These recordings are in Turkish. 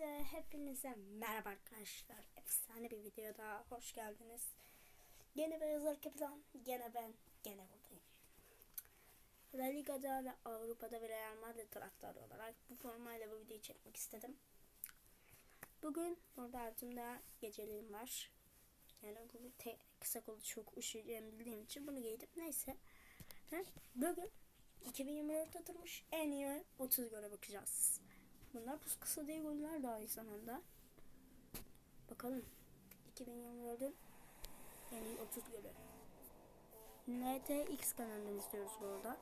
Hepinize, merhaba arkadaşlar. Efsane bir videoda hoş geldiniz. Gene Beyazlar Kapıdan, gene ben, gene buradayım. La Liga'da ve Avrupa'da ve Real Madrid taraftarı olarak bu formayla bu videoyu çekmek istedim. Bugün burada altımda geceliğim var. Yani bu kısa kolu çok üşüyeceğimi bildiğim için bunu giydim. Neyse. Bugün 2024 atılmış en iyi 30 göre bakacağız. Bunlar pus kısa değil goller de aynı zamanda. Bakalım. 2024'ün en iyi 30 golü. NTX kanalından izliyoruz bu arada.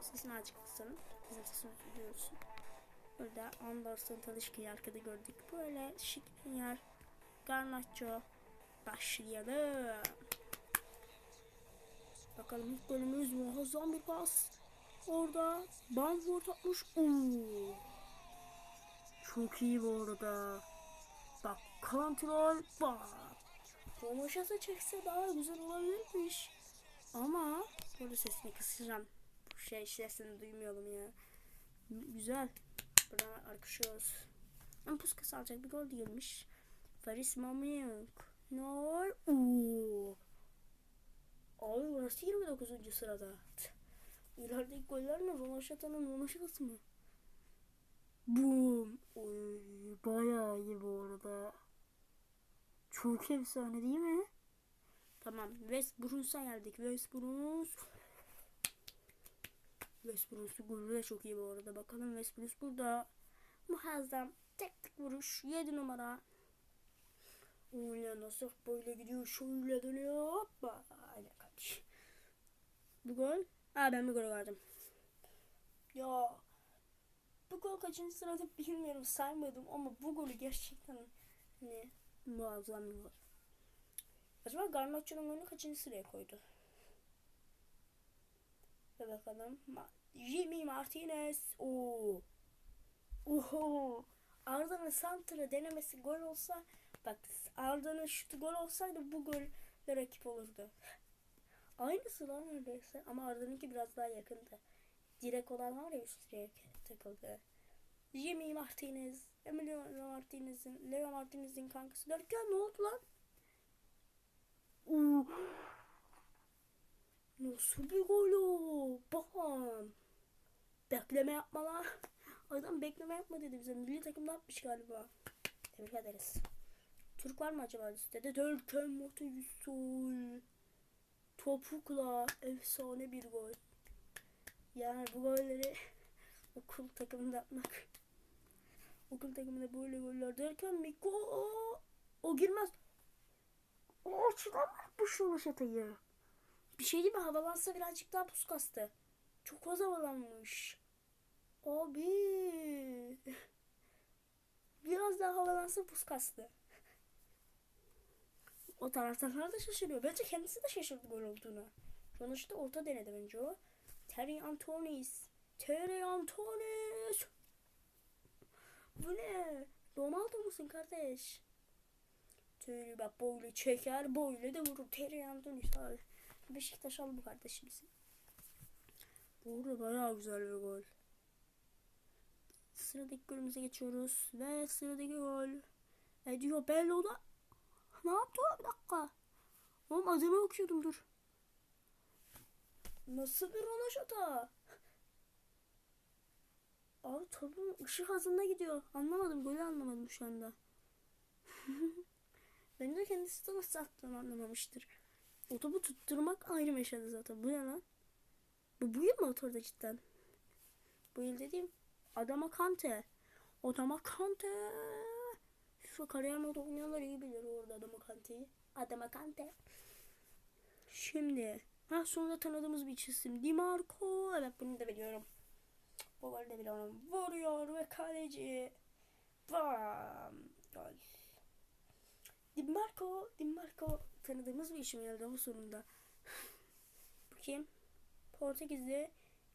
Sesini açık kısın. Bizim sesimizi duyuyorsun. Burada Anderson Talişka'yı arkada gördük. Böyle şık yer. Garnacho. Başlayalım. Bakalım ilk golümüz muazzam bir pas. Orada Bamford atmış. Oo. Çok iyi bu arada. Bak kontrol bak. Romaşata çekse daha güzel olabilirmiş. Ama burada sesini kısacağım. Bu şey sesini duymayalım ya. Güzel. Buradan arkışıyoruz. Ama puskası alacak bir gol değilmiş. Faris Mamiyuk. Nor. Oo. Abi burası 29. sırada. İlerideki goller ne? Romaşata'nın Romaşata'sı mı? Boom. Oy, bayağı iyi bu arada. Çok efsane değil mi? Tamam. West Bruns'a geldik. West Bruns. West Bruns'un golü de çok iyi bu arada. Bakalım West Bruns burada. Muazzam. Teknik vuruş. 7 numara. Öyle nasıl böyle gidiyor. Şöyle dönüyor. Hoppa. Aynen kaç. Bu gol. Aa ben bir gol verdim. Ya bu gol kaçıncı sırada bilmiyorum saymadım ama bu golü gerçekten hani muazzam bir gol. Acaba Garnacho'nun golünü kaçıncı sıraya koydu? Ve bakalım. Ma- Jimmy Martinez. Oo. Oho. Arda'nın santra denemesi gol olsa bak Arda'nın şutu gol olsaydı bu gol rakip olurdu. Aynısı lan neredeyse ama Arda'nınki biraz daha yakındı. Direkt olan var ya üst direk takıldı. Jimmy Martinez, Emilio Martinez'in, Leo Martinez'in kankası derken ne oldu lan? Nasıl bir gol o? Bam. Bekleme yapma lan. Adam bekleme yapma dedi bize. Milli takımda atmış galiba. Tebrik ederiz. Türk var mı acaba listede? Dörken Motoyusol. Topukla efsane bir gol. Yani bu golleri okul takımında atmak. Okul takımında böyle goller derken Miko o, girmez. O açıdan bu şu şatayı. Bir şey değil mi? Havalansa birazcık daha pus kastı. Çok az havalanmış. Abi. Biraz daha havalansa pus kastı. O taraftarlar da şaşırıyor. Bence kendisi de şaşırdı gol olduğunu. Sonuçta orta denedi bence o. Terry Antonis. Terry Antonis. Bu ne? Ronaldo musun kardeş? Terry bak böyle çeker böyle de vurur. Terry Antonis abi. Beşiktaş al bu kardeşimizi. Bu arada bayağı güzel bir gol. Sıradaki golümüze geçiyoruz. Ve sıradaki gol. Ediyor Bello'da. Ne yaptı? Bir dakika. Oğlum adını okuyordum dur. Nasıl bir ronaşata? Abi topun ışık hızında gidiyor. Anlamadım. Golü anlamadım şu anda. Bence kendisi de nasıl attığını anlamamıştır. O tutturmak ayrı meşale zaten. Bu lan? Bu bu yıl mı oturdu cidden? Bu yıl dediğim Adama Kante. Adama Kante. Şu kariyer modu oynayanlar iyi bilir orada Adama Kante'yi. Adama Kante. Şimdi. Ha sonra tanıdığımız bir isim. Di Marco. Evet bunu da biliyorum. Bu de biliyorum. Vuruyor ve kaleci. Bam. Gol. Di Marco. Di Marco. Tanıdığımız bir isim geldi bu sonunda. Bu kim? Portekizli.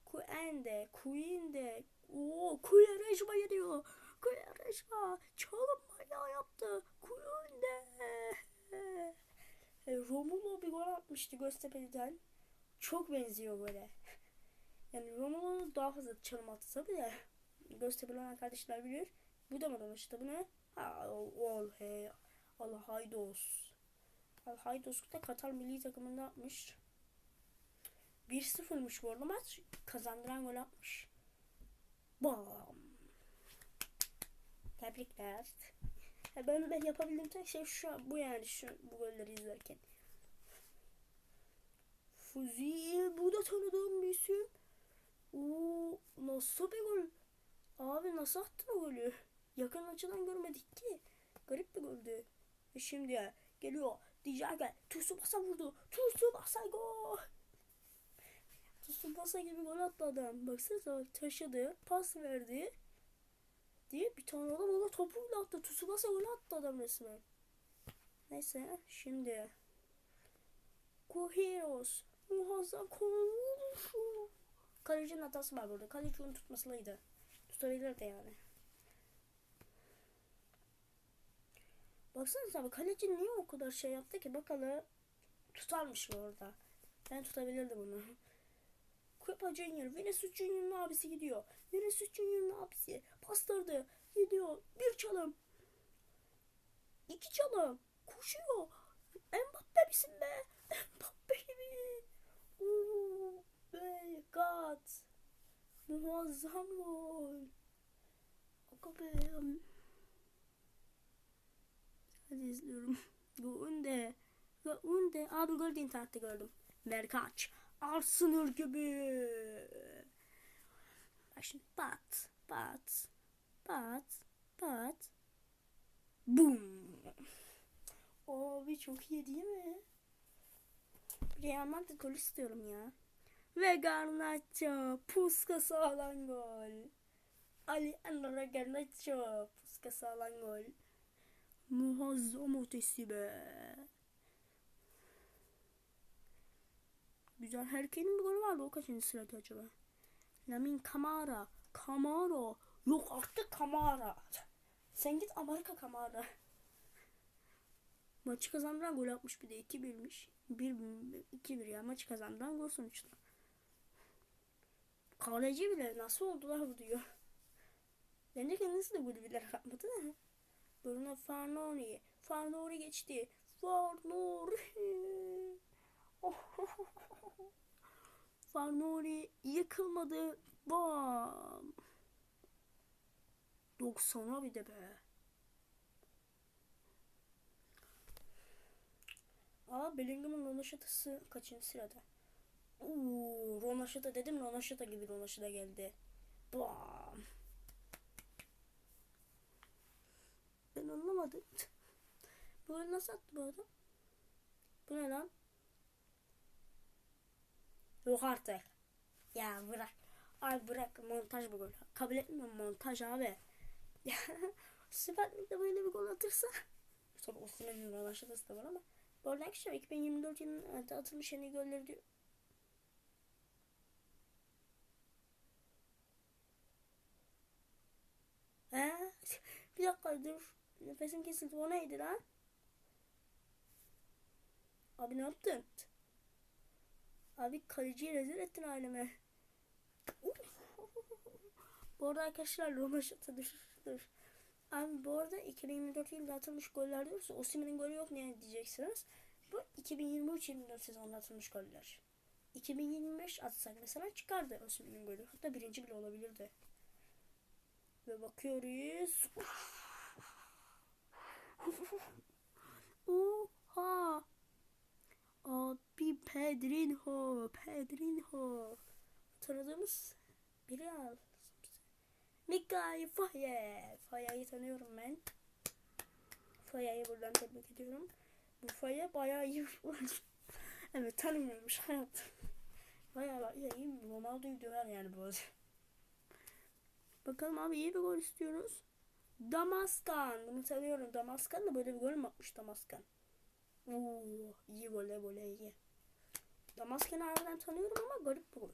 Kuende. Kuende. Oo, Kuerejma geliyor. Kuerejma. Çalım manyağı yaptı. Kuende. E, Romulo bir gol atmıştı Göztepe'den. Çok benziyor böyle. Yani Romulo daha fazla çalım attı tabii de. Göztepe'li olan kardeşler bilir. Bu da mı Rönaşata? Bu ne? Ha, ol he. Allah haydos. Al haydos da Katar milli takımında atmış. 1-0'mış bu arada maç. Kazandıran gol atmış. Bam. Tebrikler. Ya ben, ben yapabildiğim tek şey şu bu yani şu bu golleri izlerken. Fuzil bu da tanıdığım bir isim. Oo, nasıl bir gol? Abi nasıl attın o golü? Yakın açıdan görmedik ki. Garip bir goldü. Ve şimdi geliyor. Dijaga Tsubasa vurdu. Tsubasa gol. Tsubasa gibi gol attı adam. Baksanıza bak taşıdı. Pas verdi. Diye bir tane adam ona topuyla attı. Tsubasa gol attı adam resmen. Neyse şimdi. Kuhiros. Muazzam konuşu. Kalecinin hatası var burada. Kaleci onu tutmasıydı. Tutabilirdi yani. Baksanıza abi kaleci niye o kadar şey yaptı ki? Bakalım tutarmış mı orada? Ben tutabilirdim bunu. Kupa Junior, Vinicius Junior'ın abisi gidiyor. Vinicius Junior'ın abisi pastırdı. Gidiyor. Bir çalım. İki çalım. Koşuyor. Mbappe misin be? Mbappe gibi. Oh my god. Muazzam gol. Aga. Hadi izliyorum. Gunde. Gunde. Abi gol internette gördüm. Merkaç. Arsenal gibi. Bak şimdi pat. Pat. Pat. Pat. Boom. Abi çok iyi değil mi? Real Madrid gol istiyorum ya. Ve Garnacho. Puskas alan gol. Ali Enra Garnacho. Puskas alan gol. Muazzam ötesi be. Güzel Herke'nin bir golü vardı. O kaçıncı sırada acaba? Lamin Kamara. Kamara. Yok artık Kamara. Sen git Amerika Kamara. Maçı kazandıran gol atmış bir de 2-1'miş. 1-2-1 ya maçı kazandıran gol sonuçta. Kaleci bile nasıl oldular bu diyor. Bence kendisi de golü bilerek atmadı da. Bruno Farnoni. Farnoni geçti. Farnoni. Farnoni yıkılmadı. Bam. 90'a bir de be. Aa Bellingham'ın Ronaşatası kaçıncı sırada? Uuu Ronaşata dedim Ronaşata gibi Ronaşata geldi. Bam. Ben anlamadım. Böyle nasıl attı bu adam? Bu ne lan? Yok artık. Ya bırak. Ay bırak montaj bu gol. Kabul etmiyorum montaj abi. Süper Lig'de böyle bir gol atırsa. Tabii Osman'ın rövanşatası da var ama. Bu arada arkadaşlar 2024 yılında atılmış en iyi golleri diyor. He? Bir dakika dur. Nefesim kesildi. O neydi lan? Abi ne yaptın? Abi kaleciyi rezil ettin aileme. bu arada arkadaşlar Roma şatı dur. Abi bu arada 2024 yılında atılmış goller diyorsa Osimhen'in golü yok ne diyeceksiniz. Bu 2023-24 sezonda atılmış goller. 2025 atsak mesela çıkardı Osimhen'in golü. Hatta birinci bile olabilirdi. Ve bakıyoruz. Oha. Abi Pedrinho. Pedrinho. Tanıdığımız biri al. Mikael Faye. Faye'yi tanıyorum ben. Faye'yi buradan tebrik ediyorum. Bu Faye bayağı iyi evet tanımıyormuş hayat. Bayağı iyi. Ronaldo'yu döver yani bu. Bakalım abi iyi bir gol istiyoruz. Damaskan. Bunu tanıyorum. Damaskan da böyle bir gol mü atmış Damaskan? Oo, iyi gol voley iyi. Damaskan'ı harbiden tanıyorum ama garip gol.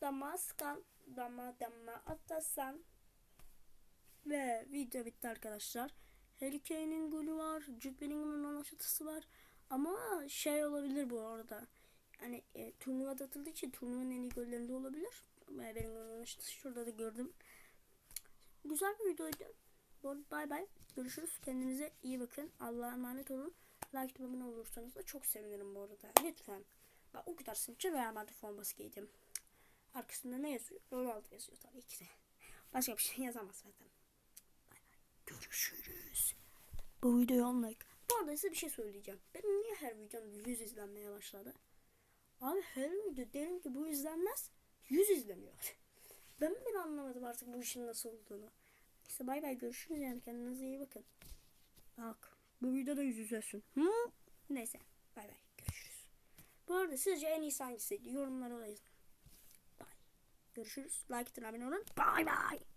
Damaskan. Dama dama atasan. Ve video bitti arkadaşlar. Harry Kane'in golü var. Jude Bellingham'ın anlaşatısı var. Ama şey olabilir bu arada. Yani e, turnuvada atıldığı için turnuvanın en iyi gollerinde olabilir. Benim anlaşatısı şurada da gördüm. güzel bir videoydu. Bu bay bay. Görüşürüz. Kendinize iyi bakın. Allah'a emanet olun. Like abone olursanız da çok sevinirim bu arada. Lütfen. Ben o kadar sınıfça Real Madrid forması giydim. Arkasında ne yazıyor? Ronaldo yazıyor tabii ki de. Başka bir şey yazamaz zaten. Görüşürüz. Bu videoya 10 like. Bu arada size bir şey söyleyeceğim. Benim niye her videom 100 izlenmeye başladı? Abi her video derim ki bu izlenmez. 100 izleniyor. Ben bile anlamadım artık bu işin nasıl olduğunu. İşte bay bay görüşürüz yani kendinize iyi bakın. Bak bu videoda yüz yüzesin. Hı? Neyse bay bay görüşürüz. Bu arada sizce en iyisi hangisiydi? Yorumlara yazın. Bay. Görüşürüz. Like atın abone olun. Bay bay.